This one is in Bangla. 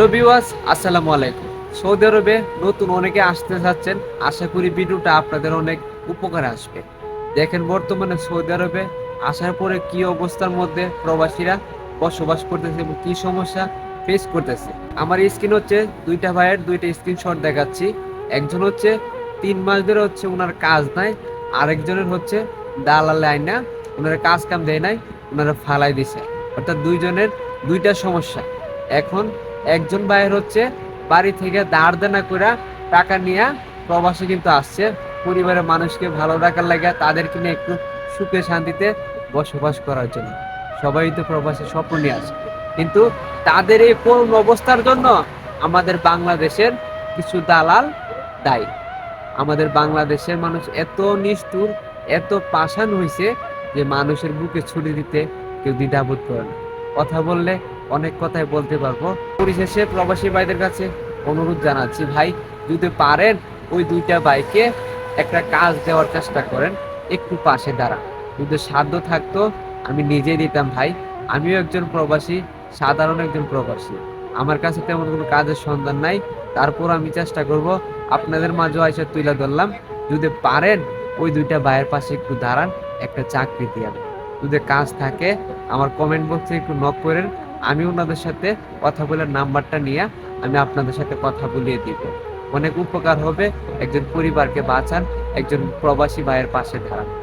হ্যালো বিওয়াস আসসালামু আলাইকুম। সৌদি আরবে নতুন অনেকে আসতে চাচ্ছেন আশা করি ভিডিওটা আপনাদের অনেক উপকারে আসবে। দেখেন বর্তমানে সৌদি আরবে আসার পরে কি অবস্থার মধ্যে প্রবাসীরা বসবাস করতেছে এবং কি সমস্যা ফেস করতেছে। আমার স্ক্রিন হচ্ছে দুইটা ভাইয়ের দুইটা স্ক্রিনশট দেখাচ্ছি। একজন হচ্ছে তিন মাস ধরে হচ্ছে ওনার কাজ নাই, আরেকজনের হচ্ছে দালাল আইনা ওনারা কাজ কাম দেয় নাই, ওনারা ফালাই দিছে। অর্থাৎ দুইজনের দুইটা সমস্যা। এখন একজন ভাইয়ের হচ্ছে, বাড়ি থেকে দাঁড় দেনা করে টাকা নিয়ে প্রবাসে কিন্তু আসছে। পরিবারের মানুষকে ভালো রাখার লাগে, তাদেরকে নিয়ে একটু সুখে শান্তিতে বসবাস করার জন্য। সবাই তো প্রবাসী স্বপ্ন নিয়ে আসে কিন্তু তাদের এই করুণ অবস্থার জন্য আমাদের বাংলাদেশের কিছু দালাল দায়ী। আমাদের বাংলাদেশের মানুষ এত নিষ্ঠুর, এত পাষাণ হয়েছে যে মানুষের বুকে ছুটি দিতে কেউ দ্বিধাবোধ করে না। কথা বললে অনেক কথাই বলতে পারব। পরিশেষে প্রবাসী ভাইদের কাছে অনুরোধ জানাচ্ছি, ভাই, যদি পারেন ওই দুইটা ভাইকে একটা কাজ দেওয়ার চেষ্টা করেন, একটু পাশে দাঁড়ান। যদি সাধ্য থাকতো, আমি নিজেই দিতাম, ভাই, আমিও একজন প্রবাসী, সাধারণ একজন প্রবাসী। আমার কাছে তেমন কোনো কাজের সন্ধান নাই। তারপর আমি চেষ্টা করব আপনাদের মাঝে এসে তুলে ধরলাম। যদি পারেন ওই দুইটা ভাইয়ের পাশে একটু দাঁড়ান, একটা চাকরি দিয়ে যদি কাজ থাকে, আমার কমেন্ট বক্সে একটু নক করেন। আমি ওনাদের সাথে কথা বলে নাম্বারটা নিয়ে আমি আপনাদের সাথে কথা বলিয়ে দিব। অনেক উপকার হবে। একজন পরিবারকে বাঁচান, একজন প্রবাসী ভাইয়ের পাশে দাঁড়ান।